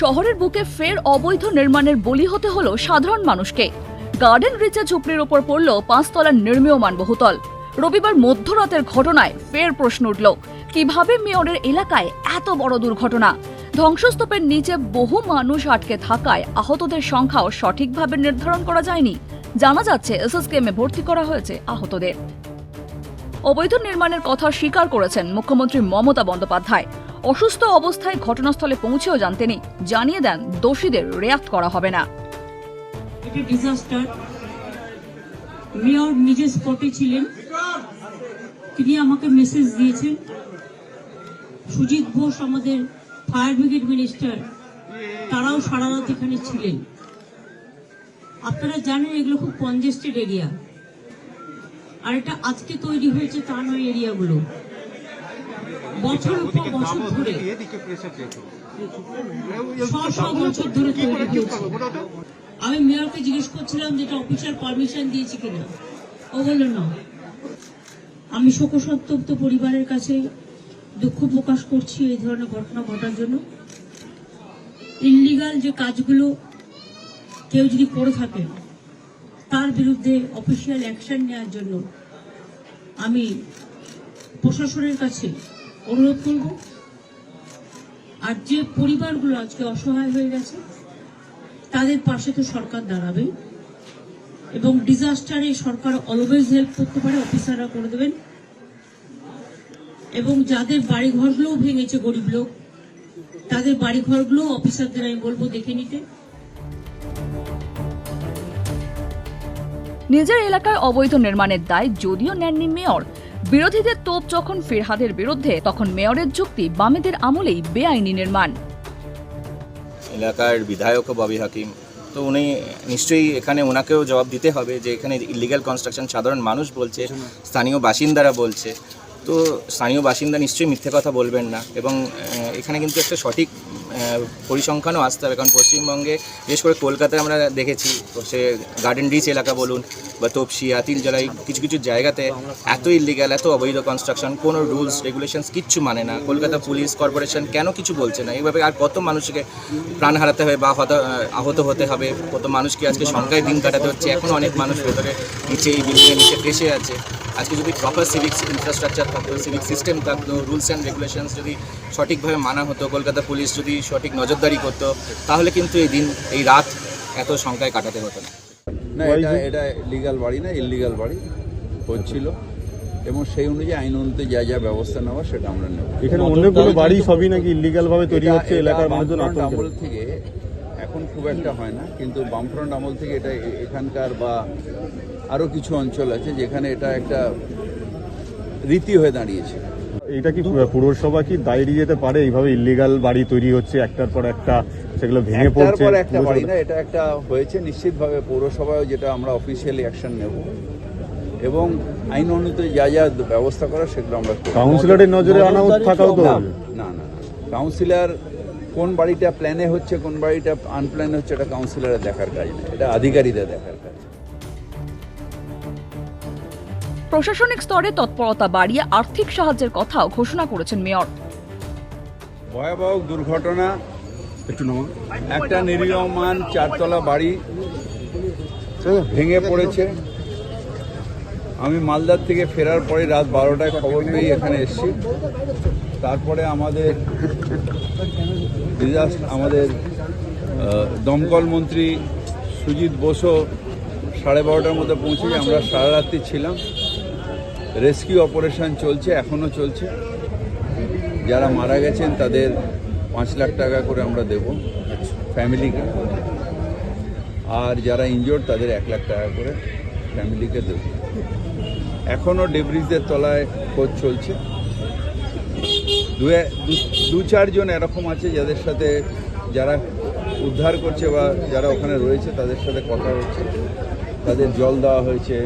শহরের বুকে ফের অবৈধ নির্মাণের বলি হতে হলো সাধারণ মানুষকে। গার্ডেন রিচে ঝুপড়ির ওপর পড়ল পাঁচতলার নির্মীয়মান বহুতল। রবিবার মধ্যরাতের ঘটনায় ফের প্রশ্ন উঠল, কীভাবে মেয়রের এলাকায় এত বড় দুর্ঘটনা? ধ্বংসস্তূপের নিচে বহু মানুষ আটকে থাকায় আহতদের সংখ্যাও সঠিকভাবে নির্ধারণ করা যায়নি। জানা যাচ্ছে, এসএসকেএমে ভর্তি করা হয়েছে আহতদের। অবৈধ নির্মাণের কথা স্বীকার করেছেন মুখ্যমন্ত্রী মমতা বন্দ্যোপাধ্যায়। অসুস্থ অবস্থায় ঘটনাস্থলে পৌঁছেও যান তিনি জানিয়ে দেন, দোষীদের রেয়াক্ট করা হবে না। ডিজাস্টার মেয়র নিজে স্পটে ছিলেন। তিনি আমাকে মেসেজ দিয়েছেন। সুজিত ঘোষ আমাদের ফায়ার ব্রিগেড মিনিস্টার তারাও সারা রাত এখানে ছিলেন। আপনারা জানেন এগুলো খুব কনজেস্টেড এরিয়া আর এটা আজকে তৈরি হয়েছে তা নয় এরিয়াগুলো বছরের পর বছর ধরে শ শ বছর ধরে আমি মেয়রকে জিজ্ঞেস করছিলাম যেটা অফিসার পারমিশন দিয়েছে কিনা। ও বলল না। আমি শোকসন্তপ্ত পরিবারের কাছে দুঃখ প্রকাশ করছি এই ধরনের ঘটনা ঘটার জন্য। ইল্লিগাল যে কাজগুলো কেউ যদি করে থাকে তার বিরুদ্ধে অফিসিয়াল অ্যাকশন নেওয়ার জন্য আমি প্রশাসনের কাছে অনুরোধ করব। আর যে পরিবারগুলো আজকে অসহায় হয়ে গেছে, তাদের পাশে তো সরকার দাঁড়াবে এবং ডিজাস্টারে সরকার অলওয়েজ হেল্প করতে পারে অফিসাররা করে দেবেন। এবং যাদের বাড়ি ঘরগুলোও ভেঙেছে গরিব লোক, তাদের বাড়ি ঘরগুলো অফিসারদের আমি বলব দেখে নিতে। নিজের এলাকায় অবৈধ নির্মাণের দায় যদিও নেননি মেয়র বিরোধীদের তোপ যখন ফিরহাদের বিরুদ্ধে, তখন মেয়রের যুক্তি বামেদের আমলেই বেআইনি নির্মাণ। এলাকার বিধায়ক ববি হাকিম, তো উনি নিশ্চয়ই এখানে ওনাকেও জবাব দিতে হবে যে এখানে ইলিগাল কনস্ট্রাকশন সাধারণ মানুষ বলছে, স্থানীয় বাসিন্দারা বলছে। তো স্থানীয় বাসিন্দা নিশ্চয়ই মিথ্যে কথা বলবেন না এবং এখানে কিন্তু একটা সঠিক পরিসংখ্যানও আসতে হবে। কারণ পশ্চিমবঙ্গে, বিশেষ করে কলকাতায় আমরা দেখেছি, সে গার্ডেন রিচ এলাকা বলুন বা তপসি আতিল জলাই কিছু কিছু জায়গাতে এত ইলিগাল এত অবৈধ কনস্ট্রাকশন কোনো রুলস রেগুলেশনস কিচ্ছু মানে না। কলকাতা পুলিশ কর্পোরেশন কেন কিছু বলছে না? এইভাবে আর কত মানুষকে প্রাণ হারাতে হবে বা হত আহত হতে হবে? কত মানুষকে আজকে সংখ্যায় দিন কাটাতে হচ্ছে? এখনও অনেক মানুষ ভেতরে নিচে এই বিল্ডিংয়ের নিচে ফেসে আছে। আজকে যদি প্রপার সিভিক্স ইনফ্রাস্ট্রাকচার থাকতো সিভিক সিস্টেম থাকতো রুলস অ্যান্ড রেগুলেশনস যদি সঠিকভাবে মানা হতো কলকাতা পুলিশ যদি সঠিক নজরদারি করতো তাহলে কিন্তু এই দিন এই রাত এত সংখ্যায় কাটাতে হতো না। না এটা এটা লিগাল বাড়ি না ইলিগাল বাড়ি হচ্ছিল। এবং সেই অনুযায়ী আইন অনুযায়ী যা যা ব্যবস্থা নেওয়া সেটা আমরা নেব। এখানে অনেকগুলো বাড়ি সবই নাকি ইলিগাল ভাবে তৈরি হচ্ছে এলাকার মানুষজন আমল থেকে এখন খুব একটা হয় না কিন্তু বামফ্রন্ট আমল থেকে এটা এখানকার বা আরও কিছু অঞ্চল আছে যেখানে এটা একটা রীতি হয়ে দাঁড়িয়েছে। এটা কি পুরসভা কি দায়ী যেতে পারে? এইভাবে ইলিগাল বাড়ি তৈরি হচ্ছে একটার পর একটা সেগুলো ভেঙে একটার পড়ছে পর একটা বাড়ি না এটা একটা হয়েছে নিশ্চিতভাবে পৌরসভায় যেটা আমরা অফিসিয়ালি অ্যাকশন নেব। এবং আইন অনুযায়ী যা যা ব্যবস্থা করা সেগুলো আমরা। কাউন্সিলরের নজরে আনা থাকাও তো না না না কাউন্সিলর কোন বাড়িটা প্ল্যানে হচ্ছে কোন বাড়িটা আনপ্ল্যান হচ্ছে এটা কাউন্সিলরের দেখার কাজ না এটা আধিকারিকদের দেখার কাজ। প্রশাসনিক স্তরে তৎপরতা বাড়িয়ে আর্থিক সাহায্যের কথাও ঘোষণা করেছেন মেয়র। ভয়াবহ দুর্ঘটনা, একটা নিরীহমান চারতলা বাড়ি ভেঙে পড়েছে। আমি মালদার থেকে ফেরার পরে রাত বারোটায় খবর পেয়ে এখানে এসেছি। তারপরে আমাদের ডিজাস্ট আমাদের দমকল মন্ত্রী সুজিত বসু সাড়ে বারোটার মধ্যে পৌঁছে আমরা সারা রাত্রি ছিলাম। রেস্কিউ অপারেশন চলছে, এখনও চলছে। যারা মারা গেছেন, তাদের পাঁচ লাখ টাকা করে আমরা দেব ফ্যামিলিকে। আর যারা ইনজোর্ড তাদের এক লাখ টাকা করে ফ্যামিলিকে দেব। এখনও ডেব্রিজের তলায় খোঁজ চলছে। দু চারজন এরকম আছে যাদের সাথে যারা উদ্ধার করছে বা যারা ওখানে রয়েছে, তাদের সাথে কথা হচ্ছে। তাদের জল দেওয়া হয়েছে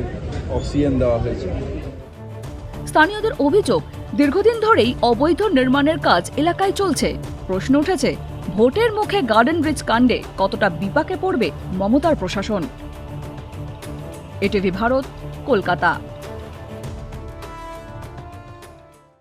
অক্সিজেন দেওয়া হয়েছে। স্থানীয়দের অভিযোগ, দীর্ঘদিন ধরেই অবৈধ নির্মাণের কাজ এলাকায় চলছে। প্রশ্ন উঠেছে, ভোটের মুখে গার্ডেন ব্রিজ কাণ্ডে কতটা বিপাকে পড়বে মমতার প্রশাসন? এটিভি ভারত, কলকাতা।